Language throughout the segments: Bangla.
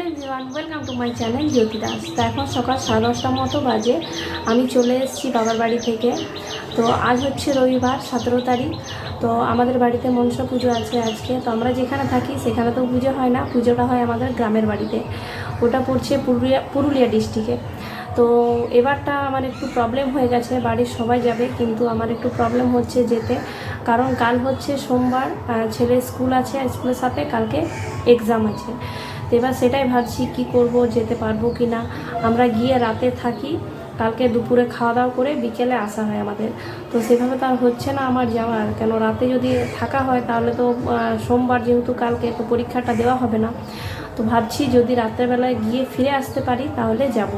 Hello everyone welcome to my channel Jyoti Das তো এখন সকাল সাড়ে দশটার মতো বাজে। আমি চলে এসেছি বাবার বাড়ি থেকে। তো আজ হচ্ছে রবিবার, সতেরো তারিখ। তো আমাদের বাড়িতে মনসা পুজো আছে আজকে। তো আমরা যেখানে থাকি, সেখানে তো পুজো হয় না। পুজোটা হয় আমাদের গ্রামের বাড়িতে। ওটা পড়ছে পুরুলিয়া পুরুলিয়া ডিস্ট্রিক্টে তো এবারটা আমার একটু প্রবলেম হয়ে গেছে, বাড়ির সবাই যাবে, কিন্তু আমার একটু প্রবলেম হচ্ছে যেতে। কারণ কাল হচ্ছে সোমবার ছেলে স্কুল আছে স্কুলের সাথে কালকে এক্সাম আছে। তো এবার সেটাই ভাবছি কি করব, যেতে পারব কি না আমরা গিয়ে রাতে থাকি, কালকে দুপুরে খাওয়া দাওয়া করে বিকেলে আসা হয় আমাদের। তো সেভাবে তো আর হচ্ছে না আমার যাওয়ার। কেন রাতে যদি থাকা হয়, তাহলে তো সোমবার যেহেতু কালকে তো পরীক্ষাটা দেওয়া হবে না। তো ভাবছি যদি রাত্রেবেলায় গিয়ে ফিরে আসতে পারি, তাহলে যাব।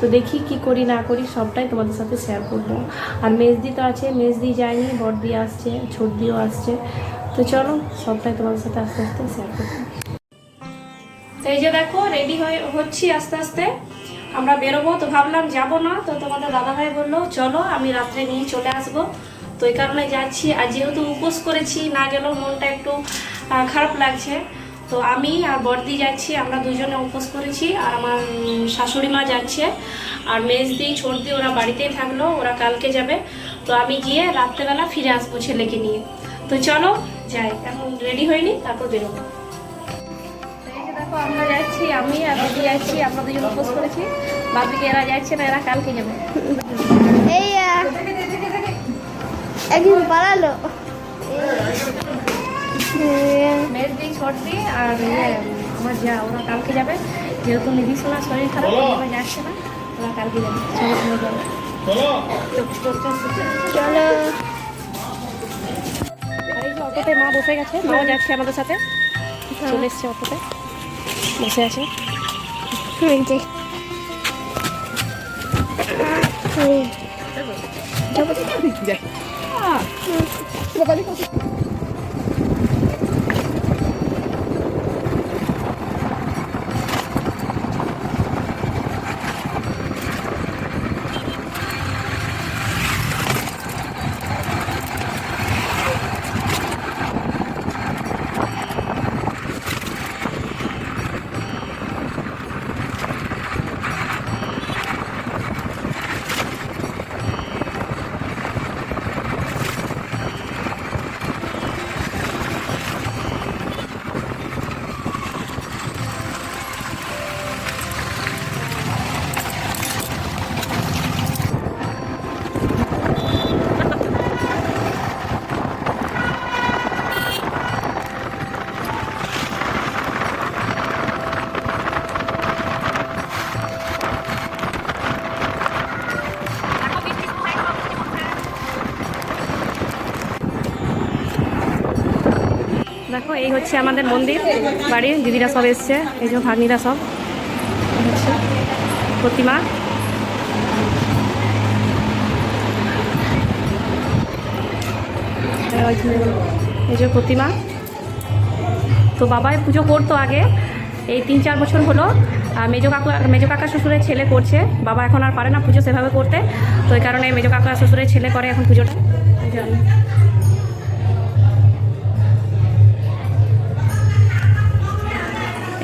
তো দেখি কি করি, না করি, সবটাই তোমাদের সাথে শেয়ার করব। আর মেজদি তো আছে, মেজদি যায়নি, বড়দি আসছে, ছোটদিও আসছে। তো চলো, সবটাই তোমাদের সাথে আস্তে আস্তে শেয়ার করব। তো এই যে দেখো রেডি হয়ে হচ্ছি আস্তে আস্তে। আমরা বেরোবো, তো ভাবলাম যাব না, তো তোমাদের দাদাভাই বলল, চলো, আমি রাত্রে নিয়ে চলে আসব। তো এই কারণে যাচ্ছি, আর যেহেতু উপোস করেছি, না গেলেও মনটা একটু খারাপ লাগছে। তো আমি আর বর্দি যাচ্ছি, আমরা দুজনে উপোস করেছি, আর আমার শাশুড়ি মা যাচ্ছে। আর মেজদি ছোটদি ওরা বাড়িতেই থাকল, ওরা কালকে যাবে। তো আমি গিয়ে রাত্রেবেলা ফিরে আসব ছেলেকে নিয়ে। তো চলো, যাই, এখন রেডি হয়নি, তারপর বেরোবো। দেখো আমরা যাচ্ছি আমি আর দিদি যাচ্ছি আমরা দুজন উপোস করেছি। বাপিকে এরা যাচ্ছে না এরা কালকে যাবে। এই একদিন পালালো। আর আমার যা ওরা কালকে যাবে। যেহেতু নিধি সোনার শরীর খারাপ ওরা যাচ্ছে না ওরা কালকে যাবে। চলো অটোতে মা বসে গেছে মাও যাচ্ছে আমাদের সাথে। চলে এসছে অটোতে। বসে আছে এই দেখো, এই হচ্ছে আমাদের মন্দির বাড়ির দিদিরা সব এসছে, এই যে ভাগ্নিরা সব। প্রতিমা। এই যে- প্রতিমা। তো বাবাই পুজো করতো আগে, এই তিন চার বছর হলো মেজো কাকু, মেজো কাকা শ্বশুরের ছেলে করছে, বাবা এখন আর পারে না পুজো সেভাবে করতে, তো এই কারণে মেজো কাকা শ্বশুরের ছেলে করে এখন পুজোটা।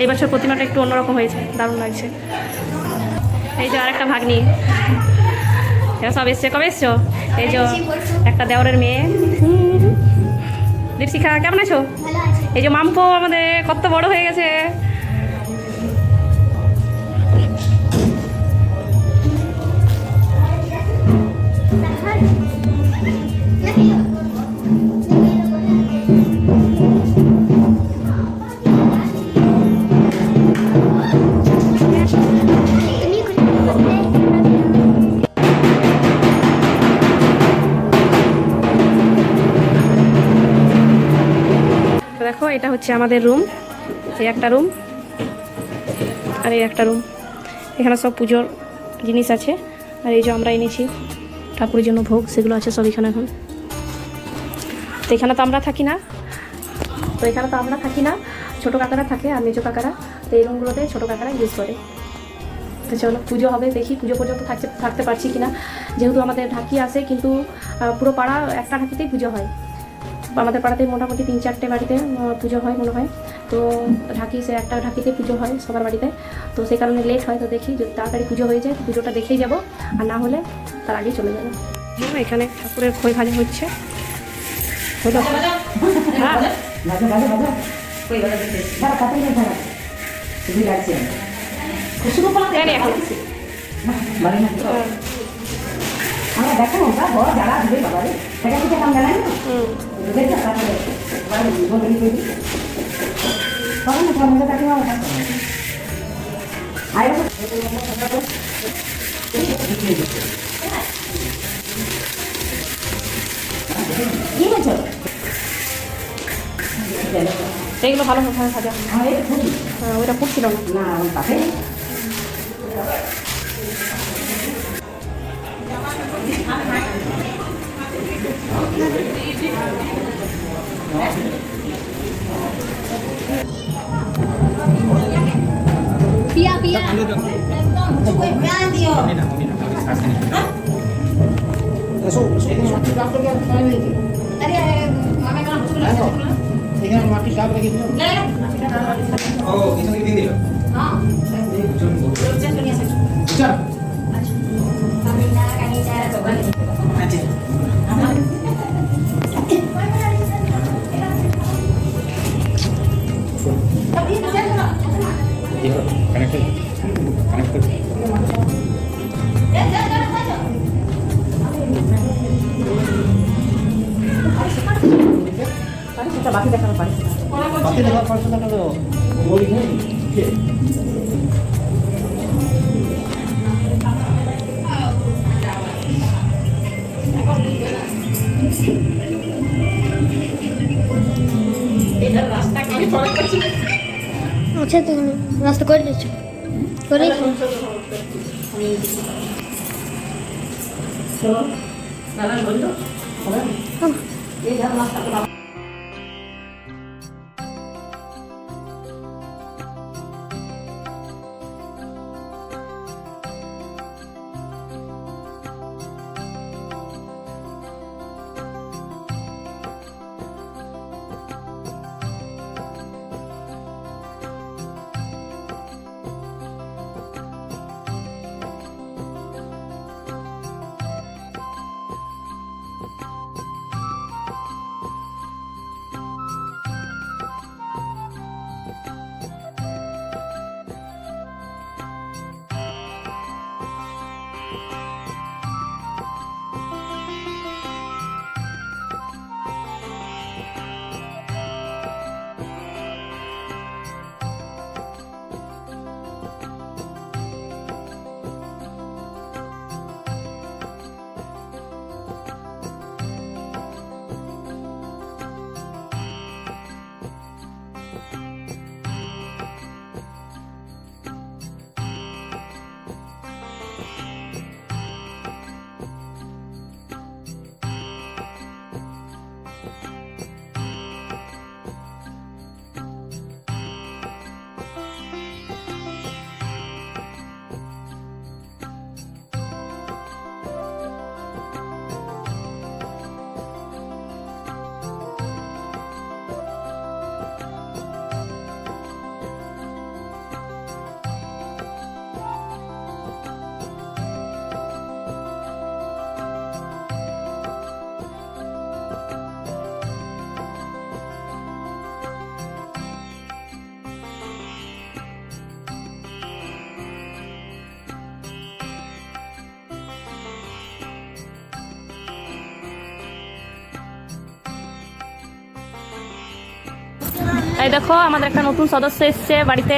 এই বছর প্রতিমাটা একটু অন্যরকম হয়েছে দারুণ লাগছে। এই যে আরেকটা ভাগ্নি। এরা সব এসছে কবে এসছো? এই যে একটা দেওরের মেয়ে। দীপশিখা কেমন আছো? এই যে মাম্পো আমাদের কত বড় হয়ে গেছে। এটা হচ্ছে আমাদের রুম এই একটা রুম আর এই একটা রুম এখানে সব পুজোর জিনিস আছে। আর এই যে আমরা এনেছি ঠাকুরের জন্য ভোগ, সেগুলো আছে সব এখানে এখন। তো এখানে তো আমরা থাকি না। তো এখানে তো আমরা থাকি না। ছোটো কাকারা থাকে আর মেজো কাকারা। তো এই রুমগুলোতে ছোটো কাকারা ইউজ করে। তো চলো, পুজো হবে, দেখি পুজো পর্যন্ত থাকতে থাকতে পারছি কিনা। যেহেতু আমাদের ঢাকি আসে কিন্তু পুরো পাড়া, একটা ঢাকিতেই পুজো হয়। আমাদের পাড়াতে মোটামুটি তিন চারটে বাড়িতে পুজো হয় মনে হয়। তো ঢাকি সে একটা ঢাকিতে পুজো হয় সবার বাড়িতে। তো সেই কারণে লেট হয় তো দেখি যদি তাড়াতাড়ি পুজো হয়ে যায় পুজোটা দেখেই যাব। আর না হলে তার আগেই চলে যাব। এখানে ঠাকুরের খই ভাজা হচ্ছে। হ্যাঁ। ভাজা ভাজা ভাজা কই ভাজা দিতে ভাড়া কত নিয়ে ভাড়া তুমি লাগছে শুরু করলাম জানি এখন বাড়ি না আমরা দেখো ওটা বড় যারা দিবে বাবা রে সেটা থেকে কাম জানাই না হুম তারপরে বাড়ি বলি কই কারণ না কাম জানা কাটিমা আয় কি বলছো এইগুলো ভালো এটা খুবই। হ্যাঁ, ওইটা ফুটছিল না। না ওই Pia, pia. Cukup berani yo. Masuk, masuk. Tadi. Tadi Oh, ini ini. Ah. বাকি দেখানো পারি বাকি দেখা পাঁচশো টাকা তো আচ্ছা তুমি রাস্তা করে দিচ্ছ করে বলতো এই নাস্তা এই দেখো আমাদের একটা নতুন সদস্য এসছে বাড়িতে।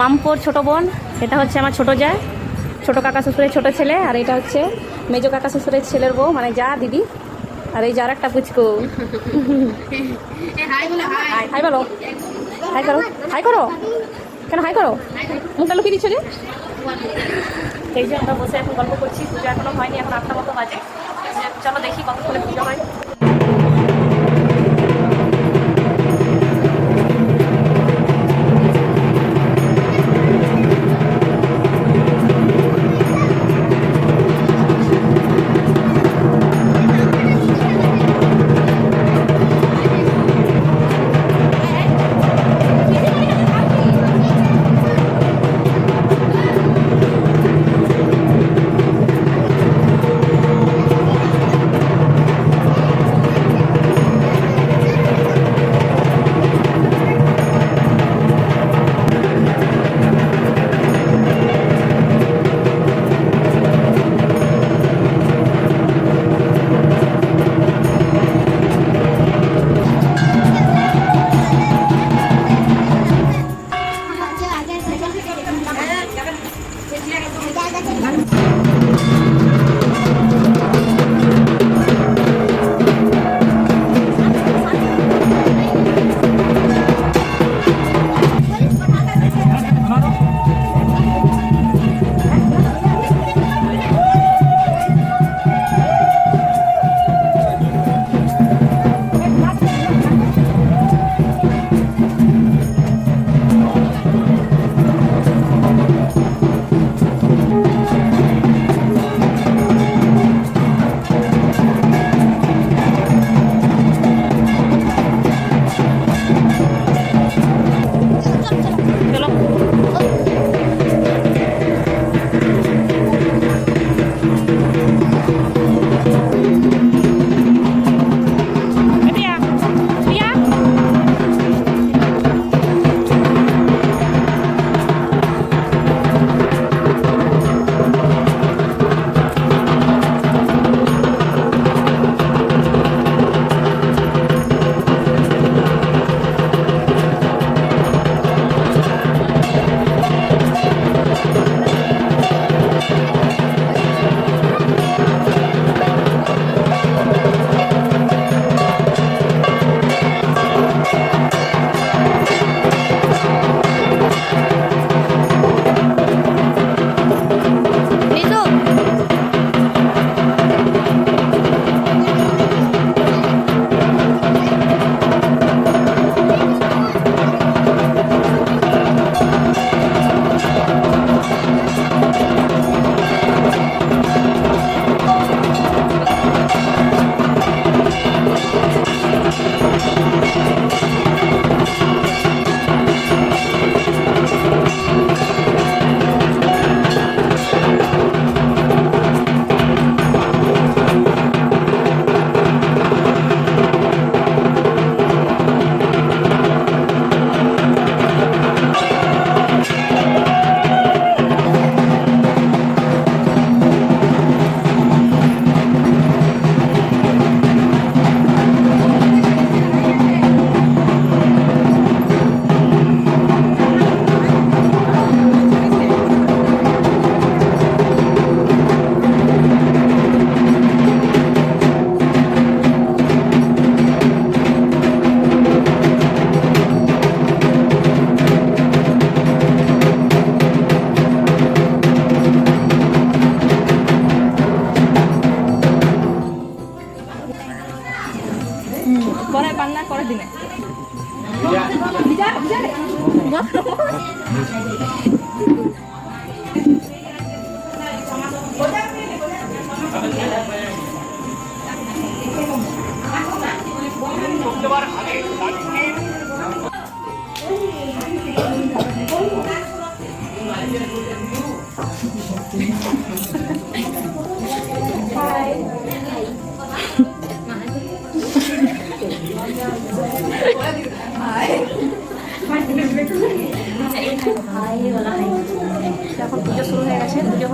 মামপোর ছোট বোন এটা হচ্ছে আমার ছোট যা ছোট কাকা শ্বশুরের ছোট ছেলে আর এটা হচ্ছে মেজো কাকা শ্বশুরের ছেলের বউ মানে যা দিদি। আর এই যার একটা পুচকু। হাই বলো। হাই করো। হাই করো। কেন হাই করো? মুখটা লুকিয়ে দিচ্ছ যে? এই যে আমরা বসে এখন গল্প করছি পুজো এখনও হয়নি এখন আটটা মতো বাজে। চলো দেখি কতক্ষণে পুজো হয়।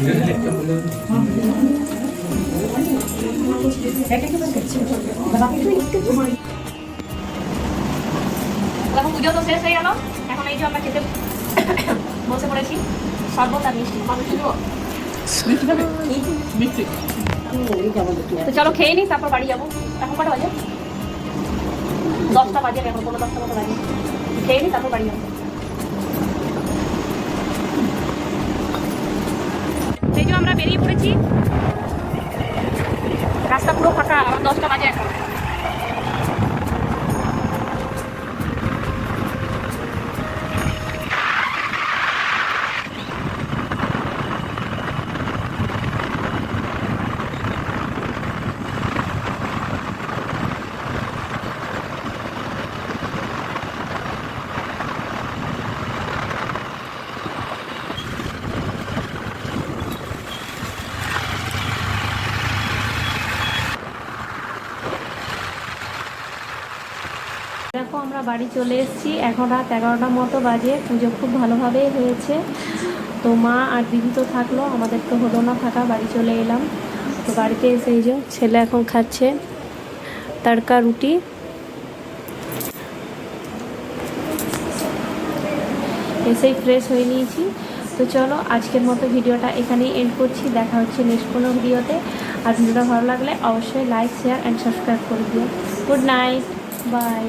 পুজো তো শেষ হয়ে এখন এই যে আমরা খেতে বসে পড়েছি। চলো খেয়ে নিই তারপর বাড়ি যাব। এখন কটা বাজে? দশটা বাজে, এখন কোনো দশটা মতো বাজে। খেয়ে নিই তারপর বাড়ি যাব সেই যে আমরা বেরিয়ে পড়েছি। রাস্তা পুরো ফাঁকা আবার দশটা বাজে এখন। বাড়ি চলে এসেছি। এখন রাত এগারোটার মতো বাজে। পুজো খুব ভালোভাবেই হয়েছে। তো মা আর দিদি তো থাকল, আমাদের তো হলো না থাকা, বাড়ি চলে এলাম। তো বাড়িতে এসে এই যে ছেলে এখন খাচ্ছে তড়কা রুটি। এসেই ফ্রেশ হয়ে নিয়েছি। তো চলো, আজকের মতো ভিডিওটা এখানেই এন্ড করছি। দেখা হচ্ছে নেক্সট কোনো ভিডিওতে। আর ভিডিওটা ভালো লাগলে অবশ্যই লাইক শেয়ার অ্যান্ড সাবস্ক্রাইব করে দিও। Good night bye